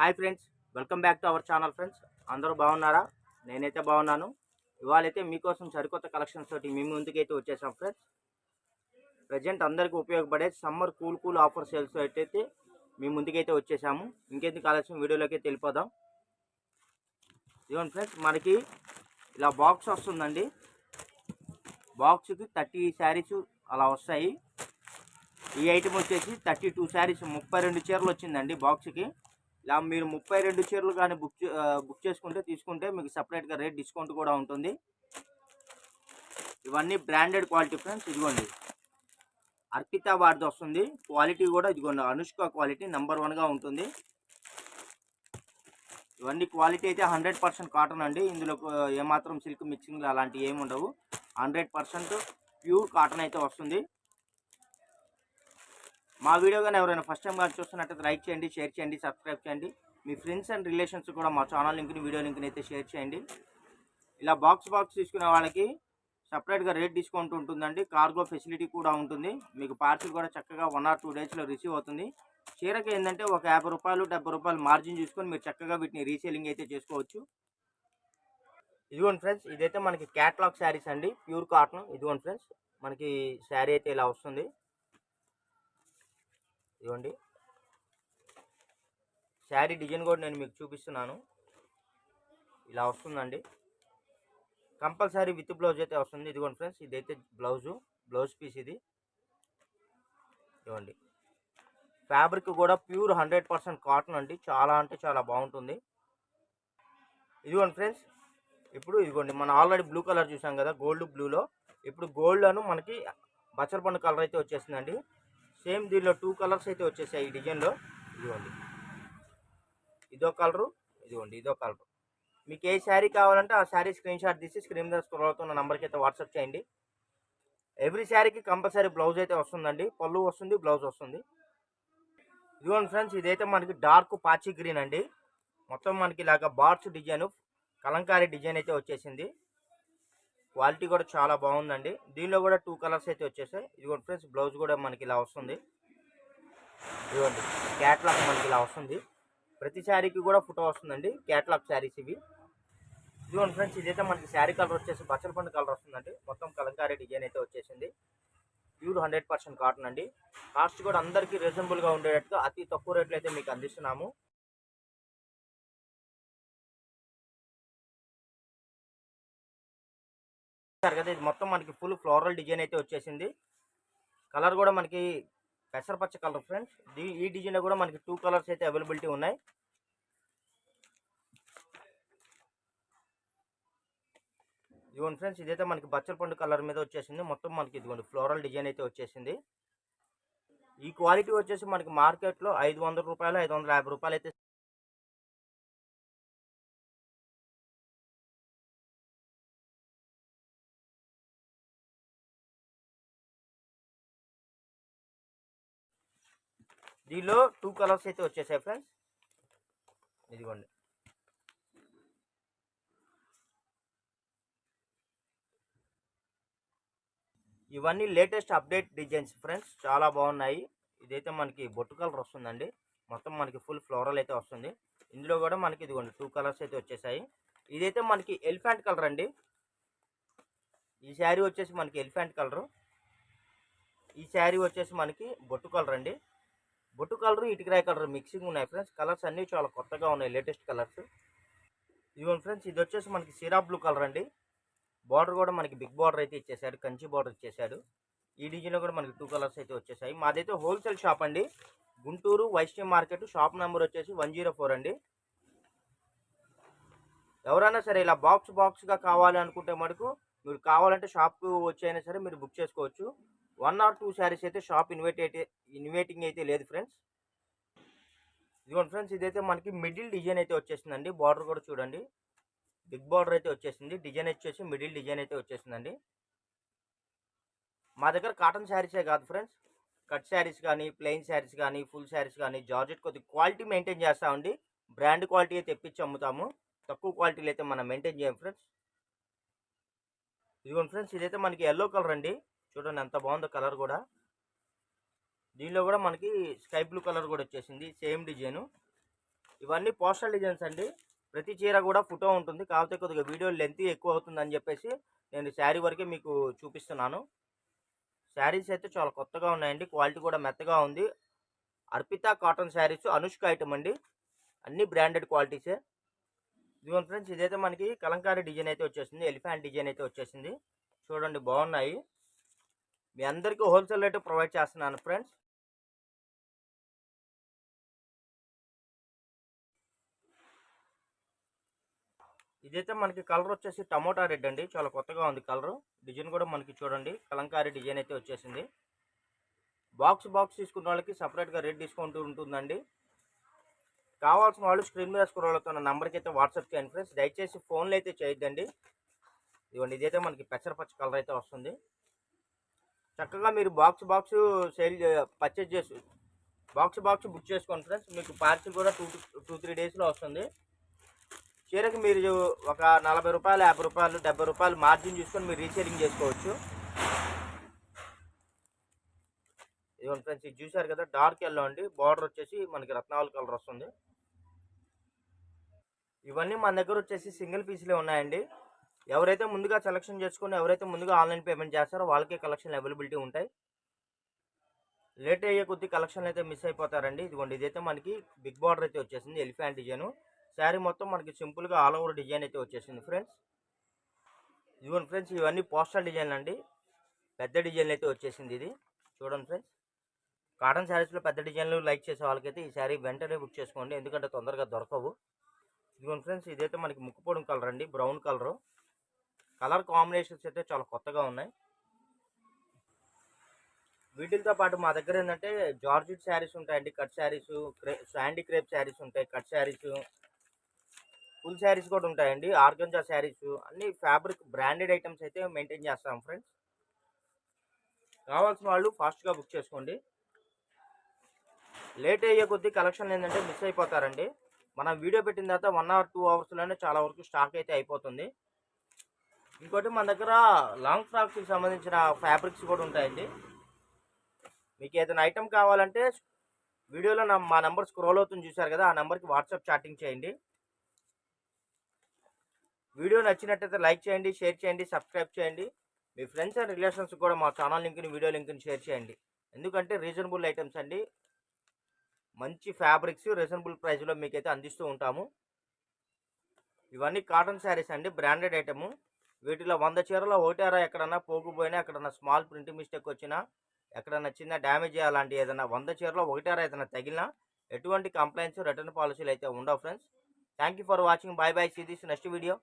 Hi friends welcome back to our channel friends. అందరూ బాగున్నారా? నేనైతే బాగున్నాను. ఇవాళైతే మీకోసం సరికొత్త కలెక్షన్స్ తోటి మీ ముందుకైతే వచ్చేసాం ఫ్రెండ్స్. ప్రజెంట్ అందరికీ ఉపయోగపడే summer cool cool offer sales అయితే మీ ముందుకైతే వచ్చేసాము. ఇంకెందుకు కలెక్షన్ వీడియోలోకి వెళ్ళిపోదాం. ఇదిగోండి ఫ్రెండ్స్ మనకి ఇలా బాక్స్ వస్తుందండి. బాక్స్కి థర్టీ శారీస్ అలా వస్తాయి. ఈ ఐటమ్ వచ్చేసి థర్టీ టూ శారీస్ ముప్పై రెండు చీరలు వచ్చిందండి బాక్స్కి. ఇలా మీరు ముప్పై రెండు చీరలు కానీ బుక్ చే- బుక్ చేసుకుంటే తీసుకుంటే మీకు సపరేట్గా రేట్ డిస్కౌంట్ కూడా ఉంటుంది. ఇవన్నీ బ్రాండెడ్ క్వాలిటీ ఫ్రెండ్స్ ఇదిగోండి. అర్పిత వారిది వస్తుంది. క్వాలిటీ కూడా ఇదిగోండి అనుష్క క్వాలిటీ నెంబర్ వన్గా ఉంటుంది. ఇవన్నీ క్వాలిటీ అయితే హండ్రెడ్ పర్సెంట్ కాటన్ అండి. ఇందులో ఏమాత్రం సిల్క్ మిక్సింగ్ అలాంటివి ఏమి ఉండవు హండ్రెడ్ పర్సెంట్ ప్యూర్ కాటన్ అయితే వస్తుంది. మా వీడియో కానీ ఎవరైనా ఫస్ట్ టైం కానీ చూస్తున్నట్టయితే లైక్ చేయండి షేర్ చేయండి సబ్స్క్రైబ్ చేయండి. మీ ఫ్రెండ్స్ అండ్ రిలేషన్స్ కూడా మా ఛానల్ లింక్ని వీడియో లింక్ని అయితే షేర్ చేయండి. ఇలా బాక్స్ బాక్స్ తీసుకునే వాళ్ళకి సపరేట్గా రేట్ డిస్కౌంట్ ఉంటుందండి. కార్గో ఫెసిలిటీ కూడా ఉంటుంది. మీకు పార్సిల్ కూడా చక్కగా వన్ ఆర్ టూ డేస్లో రిసీవ్ అవుతుంది. చీరకి ఏంటంటే ఒక యాభై రూపాయలు డెబ్బై రూపాయలు మార్జిన్ చూసుకొని మీరు చక్కగా వీటిని రీసేలింగ్ అయితే చేసుకోవచ్చు. ఇదిగోండి ఫ్రెండ్స్ ఇదైతే మనకి క్యాట్లాగ్ శారీస్ అండి. ప్యూర్ కాటన్ ఇదిగోండి ఫ్రెండ్స్ మనకి శారీ అయితే ఇలా వస్తుంది. ఇదిగోండి శారీ డిజైన్ కూడా నేను మీకు చూపిస్తున్నాను. ఇలా వస్తుందండి. కంపల్సరీ విత్ బ్లౌజ్ అయితే వస్తుంది. ఇదిగోండి ఫ్రెండ్స్ ఇదైతే బ్లౌజు బ్లౌజ్ పీస్ ఇది. ఇదిగోండి ఫ్యాబ్రిక్ కూడా ప్యూర్ హండ్రెడ్ పర్సెంట్ కాటన్ అండి. చాలా అంటే చాలా బాగుంటుంది. ఇదిగోండి ఫ్రెండ్స్ ఇప్పుడు ఇదిగోండి మనం ఆల్రెడీ బ్లూ కలర్ చూసాం కదా గోల్డ్ బ్లూలో. ఇప్పుడు గోల్డ్ అను మనకి బచ్చల పండు కలర్ అయితే వచ్చేసిందండి. సేమ్ దీనిలో టూ కలర్స్ అయితే వచ్చేసాయి ఈ డిజైన్లో ఇదిగోండి. ఇదో కలరు ఇదిగోండి ఇదో కలరు మీకు ఏ శారీ కావాలంటే ఆ శారీ స్క్రీన్ షాట్ తీసి స్క్రీన్ మీద స్క్రోల్ అవుతున్న నెంబర్కి అయితే వాట్సాప్ చేయండి. ఎవ్రీ శారీకి కంపల్సరీ బ్లౌజ్ అయితే వస్తుందండి. పళ్ళు వస్తుంది బ్లౌజ్ వస్తుంది. ఇదిగోండి ఫ్రెండ్స్ ఇదైతే మనకి డార్క్ పాచి గ్రీన్ అండి. మొత్తం మనకి ఇలాగ బార్స్ డిజైన్ కలంకారీ డిజైన్ అయితే వచ్చేసింది. క్వాలిటీ కూడా చాలా బాగుందండి. దీనిలో కూడా టూ కలర్స్ అయితే వచ్చేసాయి. ఇదిగోండి ఫ్రెండ్స్ బ్లౌజ్ కూడా మనకి ఇలా వస్తుంది. ఇదిగోండి క్యాట్లాగ్ మనకి ఇలా వస్తుంది. ప్రతి శారీకి కూడా ఫోటో వస్తుందండి. క్యాట్లాగ్ శారీస్ ఇవి. ఇదిగోండి ఫ్రెండ్స్ ఇదైతే మనకి శారీ కలర్ వచ్చేసి బచ్చల పండు కలర్ వస్తుందండి. మొత్తం కలంకారీ డిజైన్ అయితే వచ్చేసింది. ప్యూర్ హండ్రెడ్ పర్సెంట్ కాటన్ అండి. కాస్ట్ కూడా అందరికీ రీజనబుల్గా ఉండేటట్టుగా అతి తక్కువ రేట్లో అయితే మీకు అందిస్తున్నాము. కదా ఇది మొత్తం మనకి ఫుల్ ఫ్లోరల్ డిజైన్ అయితే వచ్చేసింది. కలర్ కూడా మనకి పెసరపచ్చ కలర్ ఫ్రెండ్స్ ఈ డిజైన్లో కూడా మనకి టూ కలర్స్ అయితే అవైలబిలిటీ ఉన్నాయి. ఇదిగోండి ఫ్రెండ్స్ ఇదైతే మనకి బచ్చలపండు కలర్ మీద వచ్చేసింది. మొత్తం మనకి ఇదిగోండి ఫ్లోరల్ డిజైన్ అయితే వచ్చేసింది. ఈ క్వాలిటీ వచ్చేసి మనకి మార్కెట్లో ఐదు వందల రూపాయలు ఐదు వందల యాభై రూపాయలు అయితే దీనిలో టూ కలర్స్ అయితే వచ్చేసాయి ఫ్రెండ్స్ ఇదిగోండి. ఇవన్నీ లేటెస్ట్ అప్డేట్ డిజైన్స్ ఫ్రెండ్స్ చాలా బాగున్నాయి. ఇదైతే మనకి బొట్టు కలర్ వస్తుందండి. మొత్తం మనకి ఫుల్ ఫ్లోరల్ అయితే వస్తుంది. ఇందులో కూడా మనకి ఇదిగోండి టూ కలర్స్ అయితే వచ్చేసాయి. ఇదైతే మనకి ఎలిఫెంట్ కలర్ అండి. ఈ శారీ వచ్చేసి మనకి ఎలిఫెంట్ కలరు ఈ శారీ వచ్చేసి మనకి బొట్టు కలర్ అండి. బొట్టు కలర్ ఇటుకరాయ కలర్ మిక్సింగ్ ఉన్నాయి ఫ్రెండ్స్. కలర్స్ అన్నీ చాలా కొత్తగా ఉన్నాయి లేటెస్ట్ కలర్స్. ఇదిగోండి ఫ్రెండ్స్ ఇది వచ్చేసి మనకి సిరా బ్లూ కలర్ అండి. బార్డర్ కూడా మనకి బిగ్ బార్డర్ అయితే ఇచ్చేసాడు కంచి బార్డర్ ఇచ్చేసాడు. ఈ డిజైన్లో కూడా మనకి టూ కలర్స్ అయితే వచ్చేసాయి. మాదైతే హోల్సేల్ షాప్ అండి. Guntur Vaishnav market shop number వచ్చేసి వన్ జీరో ఫోర్ అండి. ఎవరైనా సరే ఇలా బాక్స్ బాక్స్గా కావాలి అనుకుంటే మటుకు మీరు కావాలంటే షాప్కు వచ్చైనా సరే మీరు బుక్ చేసుకోవచ్చు. వన్ ఆర్ టూ శారీస్ అయితే షాప్ ఇన్వైట్ అయితే ఇన్వైటింగ్ అయితే లేదు ఫ్రెండ్స్. ఇదిగోండి ఫ్రెండ్స్ ఇదైతే మనకి మిడిల్ డిజైన్ అయితే వచ్చేసిందండి. బార్డర్ కూడా చూడండి. బిగ్ బార్డర్ అయితే వచ్చేసింది. డిజైన్ వచ్చేసి మిడిల్ డిజైన్ అయితే వచ్చేసిందండి. మా దగ్గర కాటన్ శారీసే కాదు ఫ్రెండ్స్. కట్ శారీస్ కానీ ప్లెయిన్ శారీస్ కానీ ఫుల్ శారీస్ కానీ జార్జెట్ కొద్ది క్వాలిటీ మెయింటైన్ చేస్తామండి. బ్రాండ్ క్వాలిటీ అయితే తెప్పించి అమ్ముతాము. తక్కువ క్వాలిటీలు అయితే మనం మెయింటైన్ చేయం ఫ్రెండ్స్. ఇదిగోండి ఫ్రెండ్స్ ఇదైతే మనకి ఎల్లో కలర్ అండి. చూడండి ఎంత బాగుందో కలర్ కూడా. దీనిలో కూడా మనకి స్కై బ్లూ కలర్ కూడా వచ్చేసింది సేమ్ డిజైను. ఇవన్నీ పోస్టల్ డిజైన్స్ అండి. ప్రతి చీర కూడా ఫోటో ఉంటుంది. కాకపోతే కొద్దిగా వీడియో లెంత్ ఎక్కువ అవుతుందని చెప్పేసి నేను శారీ వరకే మీకు చూపిస్తున్నాను. శారీస్ అయితే చాలా కొత్తగా ఉన్నాయండి. క్వాలిటీ కూడా మెత్తగా ఉంది. అర్పిత కాటన్ శారీస్ అనుష్క ఐటమ్ అండి. అన్ని బ్రాండెడ్ క్వాలిటీసే. ఇదిగోండి ఫ్రెండ్స్ ఇదైతే మనకి కలంకారీ డిజైన్ అయితే వచ్చేసింది. ఎలిఫెంట్ డిజైన్ అయితే వచ్చేసింది. చూడండి బాగున్నాయి. మీ అందరికీ హోల్సేల్ రేటు ప్రొవైడ్ చేస్తున్నాను ఫ్రెండ్స్. ఇదైతే మనకి కలర్ వచ్చేసి టమోటా రెడ్ అండి. చాలా కొత్తగా ఉంది కలరు. డిజైన్ కూడా మనకి చూడండి. కలంకారీ డిజైన్ అయితే వచ్చేసింది. బాక్స్ బాక్స్ తీసుకున్న వాళ్ళకి సపరేట్గా రేట్ డిస్కౌంట్ ఉంటుందండి. కావాల్సిన వాళ్ళు స్క్రీన్ మీద స్క్రోల్ అవుతున్న నెంబర్కి అయితే వాట్సాప్ చేయండి ఫ్రెండ్స్ దయచేసి ఫోన్లో అయితే చేయొద్దండి. ఇదిగోండి ఇదైతే మనకి పెసర పచ్చ కలర్ అయితే వస్తుంది. చక్కగా మీరు బాక్స్ బాక్స్ సేల్ పర్చేజ్ చేసి బాక్స్ బాక్స్ బుక్ చేసుకోండి ఫ్రెండ్స్ మీకు పార్సిల్ కూడా టూ టూ త్రీ డేస్లో వస్తుంది. చీరకి మీరు ఒక నలభై రూపాయలు యాభై రూపాయలు డెబ్బై రూపాయలు మార్జిన్ చూసుకొని మీరు రీసేలింగ్ చేసుకోవచ్చు. ఇదిగోండి ఫ్రెండ్స్ ఇది చూసారు కదా డార్క్ ఎల్లో అండి. బార్డర్ వచ్చేసి మనకి రత్నావళి కలర్ వస్తుంది. ఇవన్నీ మన దగ్గర వచ్చేసి సింగిల్ పీస్లే ఉన్నాయండి. ఎవరైతే ముందుగా సెలెక్షన్ చేసుకుని ఎవరైతే ముందుగా ఆన్లైన్ పేమెంట్ చేస్తారో వాళ్ళకే కలెక్షన్ అవైలబిలిటీ ఉంటాయి. లేట్ అయ్యే కొద్ది కలెక్షన్లు అయితే మిస్ అయిపోతారండి. ఇదిగోండి ఇదైతే మనకి బిగ్ బార్డర్ అయితే వచ్చేసింది ఎలిఫెంట్ డిజైన్ శారీ మొత్తం మనకి సింపుల్గా ఆల్ ఓవర్ డిజైన్ అయితే వచ్చేసింది ఫ్రెండ్స్ ఇదిగోండి ఫ్రెండ్స్ ఇవన్నీ పోస్టల్ డిజైన్ అండి పెద్ద డిజైన్లు అయితే వచ్చేసింది ఇది. చూడండి ఫ్రెండ్స్ కాటన్ శారీస్లో పెద్ద డిజైన్లు లైక్ చేసే వాళ్ళకైతే ఈ శారీ వెంటనే బుక్ చేసుకోండి. ఎందుకంటే తొందరగా దొరకవు. ఇదిగోండి ఫ్రెండ్స్ ఇదైతే మనకి ముక్కుపోవడం కలర్ అండి బ్రౌన్ కలరు కలర్ కాంబినేషన్స్ అయితే చాలా కొత్తగా ఉన్నాయి. వీటితో పాటు మా దగ్గర ఏంటంటే జార్జిట్ శారీస్ ఉంటాయండి. కట్ శారీస్ క్రే శాండీ క్రేప్ శారీస్ ఉంటాయి కట్ శారీస్. ఫుల్ శారీస్ కూడా ఉంటాయండి. ఆర్గంజా శారీస్. అన్ని ఫ్యాబ్రిక్ బ్రాండెడ్ ఐటమ్స్ అయితే మెయింటైన్ చేస్తాం ఫ్రెండ్స్. కావాల్సిన వాళ్ళు ఫాస్ట్గా బుక్ చేసుకోండి. లేట్ అయ్యే కొద్దీ కలెక్షన్ ఏంటంటే మిస్ అయిపోతారండి. మనం వీడియో పెట్టిన తర్వాత వన్ అవర్ టూ అవర్స్లోనే చాలా వరకు స్టాక్ అయితే అయిపోతుంది. ఇంకోటి మన దగ్గర లాంగ్ ఫ్రాక్స్కి సంబంధించిన ఫ్యాబ్రిక్స్ కూడా ఉంటాయండి. మీకు ఏదైనా ఐటెం కావాలంటే వీడియోలో నా మా నెంబర్ స్క్రోల్ అవుతుంది చూసారు కదా ఆ నెంబర్కి వాట్సాప్ చాటింగ్ చేయండి. వీడియో నచ్చినట్టయితే లైక్ చేయండి షేర్ చేయండి సబ్స్క్రైబ్ చేయండి. మీ ఫ్రెండ్స్ అండ్ రిలేషన్స్ కూడా మా ఛానల్ లింక్ని వీడియో లింక్ని షేర్ చేయండి. ఎందుకంటే రీజనబుల్ ఐటమ్స్ అండి. మంచి ఫ్యాబ్రిక్స్ రీజనబుల్ ప్రైస్లో మీకైతే అందిస్తూ ఉంటాము. ఇవన్నీ కాటన్ శారీస్ అండి బ్రాండెడ్ ఐటము వీటిలో వంద చీరలో ఒకటారా ఎక్కడన్నా పోకపోయినా ఎక్కడన్నా స్మాల్ ప్రింట్ మిస్టేక్ వచ్చినా ఎక్కడన్నా చిన్న డ్యామేజ్ అలాంటి ఏదైనా వంద చీరలో ఒకటారా ఏదైనా తగిలినా ఎటువంటి కంప్లైంట్స్ రిటర్న్ పాలసీలు అయితే ఉండవు friends. Thank you for watching. Bye bye see this next video.